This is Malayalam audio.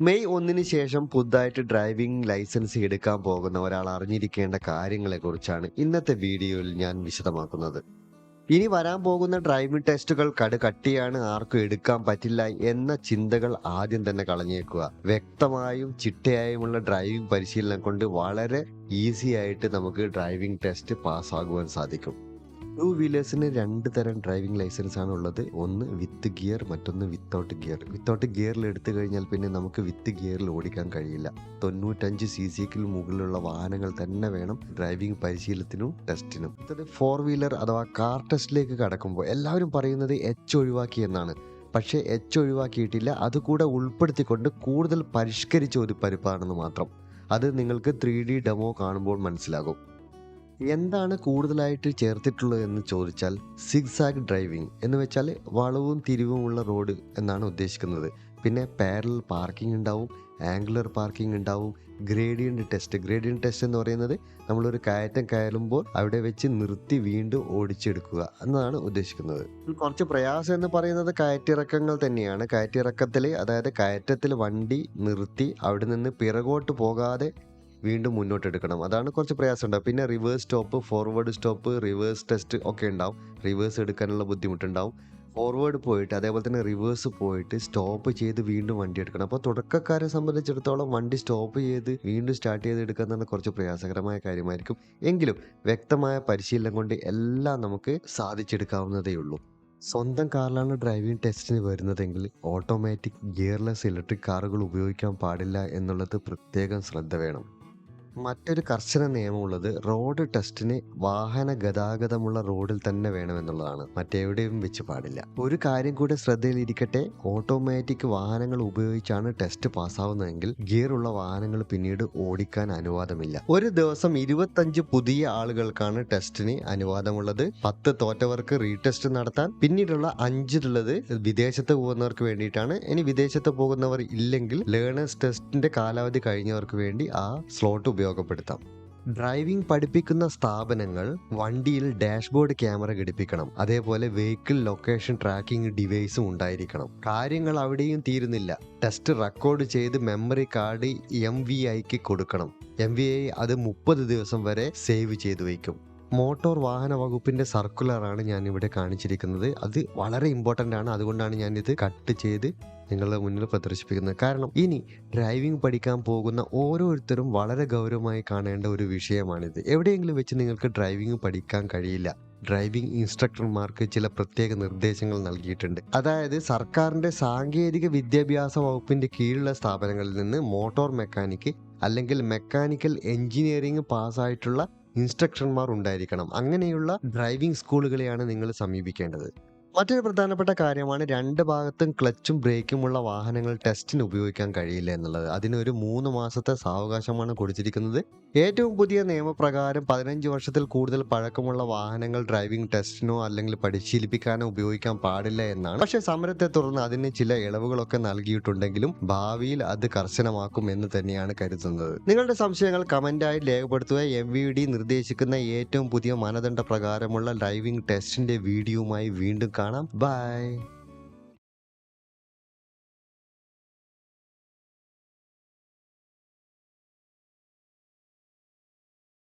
മെയ് ഒന്നിന് ശേഷം പുതുതായിട്ട് ഡ്രൈവിംഗ് ലൈസൻസ് എടുക്കാൻ പോകുന്ന ഒരാൾ അറിഞ്ഞിരിക്കേണ്ട കാര്യങ്ങളെക്കുറിച്ചാണ് ഇന്നത്തെ വീഡിയോയിൽ ഞാൻ വിശദമാക്കുന്നത്. ഇനി വരാൻ പോകുന്ന ഡ്രൈവിംഗ് ടെസ്റ്റുകൾ കട് കട്ടിയാണ് ആർക്കും എടുക്കാൻ പറ്റില്ല എന്ന ചിന്തകൾ ആദ്യം തന്നെ കളഞ്ഞേക്കുക. വ്യക്തമായും ചിട്ടയായുമുള്ള ഡ്രൈവിംഗ് പരിശീലനം കൊണ്ട് വളരെ ഈസി ആയിട്ട് നമുക്ക് ഡ്രൈവിംഗ് ടെസ്റ്റ് പാസ്സാകുവാൻ സാധിക്കും. ടു വീലേഴ്സിന് രണ്ട് തരം ഡ്രൈവിംഗ് ലൈസൻസ് ആണ് ഉള്ളത്. ഒന്ന് വിത്ത് ഗിയർ മറ്റൊന്ന് വിത്തൗട്ട് ഗിയർ വിത്തൗട്ട് ഗിയറിൽ എടുത്തു കഴിഞ്ഞാൽ പിന്നെ നമുക്ക് വിത്ത് ഗിയറിൽ ഓടിക്കാൻ കഴിയില്ല. തൊണ്ണൂറ്റഞ്ച് സി സിക്ക് മുകളിലുള്ള വാഹനങ്ങൾ തന്നെ വേണം ഡ്രൈവിംഗ് പരിശീലനത്തിനും ടെസ്റ്റിനും അടുത്തത് ഫോർ വീലർ അഥവാ കാർ ടെസ്റ്റിലേക്ക് കടക്കുമ്പോൾ എല്ലാവരും പറയുന്നത് എച്ച് ഒഴിവാക്കി എന്നാണ്. പക്ഷേ എച്ച് ഒഴിവാക്കിയിട്ടില്ല. അതുകൂടെ ഉൾപ്പെടുത്തിക്കൊണ്ട് കൂടുതൽ പരിഷ്കരിച്ച ഒരു പരിപ്പാണെന്ന് മാത്രം. അത് നിങ്ങൾക്ക് ത്രീ ഡി ഡെമോ കാണുമ്പോൾ മനസ്സിലാകും. എന്താണ് കൂടുതലായിട്ട് ചേർത്തിട്ടുള്ളത് എന്ന് ചോദിച്ചാൽ സിഗ്സാഗ് ഡ്രൈവിംഗ് എന്ന് വെച്ചാൽ വളവും തിരിവുമുള്ള റോഡ് എന്നാണ് ഉദ്ദേശിക്കുന്നത്. പിന്നെ പാരലൽ പാർക്കിംഗ് ഉണ്ടാവും ആംഗുലർ പാർക്കിംഗ് ഉണ്ടാവും ഗ്രേഡിയന്റ് ടെസ്റ്റ് ഗ്രേഡിയന്റ് ടെസ്റ്റ് എന്ന് പറയുന്നത് നമ്മളൊരു കയറ്റം കയറുമ്പോൾ അവിടെ വെച്ച് നിർത്തി വീണ്ടും ഓടിച്ചെടുക്കുക എന്നതാണ് ഉദ്ദേശിക്കുന്നത്. കുറച്ച് പ്രയാസം എന്ന് പറയുന്നത് കയറ്റിറക്കങ്ങൾ തന്നെയാണ്. കയറ്റിറക്കത്തിൽ അതായത് കയറ്റത്തിൽ വണ്ടി നിർത്തി അവിടെ നിന്ന് പിറകോട്ട് പോകാതെ വീണ്ടും മുന്നോട്ടെടുക്കണം. അതാണ് കുറച്ച് പ്രയാസം ഉണ്ടാവും പിന്നെ reverse stop forward stop reverse test ഒക്കെ ഉണ്ടാവും. റിവേഴ്സ് എടുക്കാനുള്ള ബുദ്ധിമുട്ടുണ്ടാവും. ഫോർവേഡ് പോയിട്ട് അതേപോലെ തന്നെ റിവേഴ്സ് പോയിട്ട് സ്റ്റോപ്പ് ചെയ്ത് വീണ്ടും വണ്ടി എടുക്കണം. അപ്പോൾ തുടക്കക്കാരെ സംബന്ധിച്ചിടത്തോളം വണ്ടി സ്റ്റോപ്പ് ചെയ്ത് വീണ്ടും സ്റ്റാർട്ട് ചെയ്ത് എടുക്കുക എന്ന് കുറച്ച് പ്രയാസകരമായ കാര്യമായിരിക്കും. എങ്കിലും വ്യക്തമായ പരിശീലനം കൊണ്ട് എല്ലാം നമുക്ക് സാധിച്ചെടുക്കാവുന്നതേ ഉള്ളൂ. സ്വന്തം കാറിലാണ് ഡ്രൈവിംഗ് ടെസ്റ്റിന് വരുന്നതെങ്കിൽ ഓട്ടോമാറ്റിക് ഗിയർലെസ് ഇലക്ട്രിക് കാറുകൾ ഉപയോഗിക്കാൻ പാടില്ല എന്നുള്ളത് പ്രത്യേകം ശ്രദ്ധ വേണം. മറ്റൊരു കർശന നിയമമുള്ളത് റോഡ് ടെസ്റ്റിന് വാഹന ഗതാഗതമുള്ള റോഡിൽ തന്നെ വേണമെന്നുള്ളതാണ്. മറ്റെവിടെയും വെച്ച് പാടില്ല. ഒരു കാര്യം കൂടെ ശ്രദ്ധയിലിരിക്കട്ടെ. ഓട്ടോമാറ്റിക് വാഹനങ്ങൾ ഉപയോഗിച്ചാണ് ടെസ്റ്റ് പാസ്സാവുന്നതെങ്കിൽ ഗിയർ ഉള്ള വാഹനങ്ങൾ പിന്നീട് ഓടിക്കാൻ അനുവാദമില്ല. ഒരു ദിവസം ഇരുപത്തഞ്ച് പുതിയ ആളുകൾക്കാണ് ടെസ്റ്റിന് അനുവാദമുള്ളത്. പത്ത് തോറ്റവർക്ക് റീടെസ്റ്റ് നടത്താൻ പിന്നീടുള്ള അഞ്ചിലുള്ളത് വിദേശത്ത് പോകുന്നവർക്ക് വേണ്ടിയിട്ടാണ്. ഇനി വിദേശത്ത് പോകുന്നവർ ഇല്ലെങ്കിൽ ലേണേഴ്സ് ടെസ്റ്റിന്റെ കാലാവധി കഴിഞ്ഞവർക്ക് വേണ്ടി ആ സ്ലോട്ട് ഉപയോഗപ്പെടുത്താം. ഡ്രൈവിംഗ് പഠിപ്പിക്കുന്ന സ്ഥാപനങ്ങൾ വണ്ടിയിൽ ഡാഷ്ബോർഡ് ക്യാമറ ഘടിപ്പിക്കണം. അതേപോലെ വെഹിക്കിൾ ലൊക്കേഷൻ ട്രാക്കിംഗ് ഡിവൈസും ഉണ്ടായിരിക്കണം. കാര്യങ്ങൾ അവിടെയും തീരുന്നില്ല. ടെസ്റ്റ് റെക്കോർഡ് ചെയ്ത് മെമ്മറി കാർഡ് എം വി ഐക്ക് കൊടുക്കണം. എം വി ഐ അത് മുപ്പത് ദിവസം വരെ സേവ് ചെയ്തു വയ്ക്കും. മോട്ടോർ വാഹന വകുപ്പിന്റെ സർക്കുലറാണ് ഞാൻ ഇവിടെ കാണിച്ചിരിക്കുന്നത്. അത് വളരെ ഇമ്പോർട്ടന്റ് ആണ്. അതുകൊണ്ടാണ് ഞാൻ ഇത് കട്ട് ചെയ്ത് നിങ്ങളുടെ മുന്നിൽ പ്രദർശിപ്പിക്കുന്നത്. കാരണം ഇനി ഡ്രൈവിംഗ് പഠിക്കാൻ പോകുന്ന ഓരോരുത്തരും വളരെ ഗൗരവമായി കാണേണ്ട ഒരു വിഷയമാണിത്. എവിടെയെങ്കിലും വെച്ച് നിങ്ങൾക്ക് ഡ്രൈവിംഗ് പഠിക്കാൻ കഴിയില്ല. ഡ്രൈവിംഗ് ഇൻസ്ട്രക്ടർമാർക്ക് ചില പ്രത്യേക നിർദ്ദേശങ്ങൾ നൽകിയിട്ടുണ്ട്. അതായത് സർക്കാരിന്റെ സാങ്കേതിക വിദ്യാഭ്യാസ വകുപ്പിന്റെ കീഴിലുള്ള സ്ഥാപനങ്ങളിൽ നിന്ന് മോട്ടോർ മെക്കാനിക്ക് അല്ലെങ്കിൽ മെക്കാനിക്കൽ എഞ്ചിനീയറിംഗ് പാസ്സായിട്ടുള്ള ഇൻസ്ട്രക്ടർമാർ ഉണ്ടായിരിക്കണം. അങ്ങനെയുള്ള ഡ്രൈവിംഗ് സ്കൂളുകളെയാണ് നിങ്ങൾ സമീപിക്കേണ്ടത്. മറ്റൊരു പ്രധാനപ്പെട്ട കാര്യമാണ്. രണ്ട് ഭാഗത്തും ക്ലച്ചും ബ്രേക്കും ഉള്ള വാഹനങ്ങൾ ടെസ്റ്റിന് ഉപയോഗിക്കാൻ കഴിയില്ല എന്നുള്ളത്. അതിനൊരു മൂന്ന് മാസത്തെ സാവകാശമാണ് കൊടുത്തിരിക്കുന്നത്. ഏറ്റവും പുതിയ നിയമപ്രകാരം പതിനഞ്ച് വർഷത്തിൽ കൂടുതൽ പഴക്കമുള്ള വാഹനങ്ങൾ ഡ്രൈവിംഗ് ടെസ്റ്റിനോ അല്ലെങ്കിൽ പരിശീലിപ്പിക്കാനോ ഉപയോഗിക്കാൻ പാടില്ല എന്നാണ്. പക്ഷെ സമരത്തെ തുടർന്ന് അതിന് ചില ഇളവുകളൊക്കെ നൽകിയിട്ടുണ്ടെങ്കിലും ഭാവിയിൽ അത് കർശനമാക്കും എന്ന് തന്നെയാണ് കരുതുന്നത്. നിങ്ങളുടെ സംശയങ്ങൾ കമന്റായി രേഖപ്പെടുത്തുക. എം വി ഡി നിർദ്ദേശിക്കുന്ന ഏറ്റവും പുതിയ മാനദണ്ഡ പ്രകാരമുള്ള ഡ്രൈവിംഗ് ടെസ്റ്റിന്റെ വീഡിയോയുമായി വീണ്ടും കാണാം. ബൈ.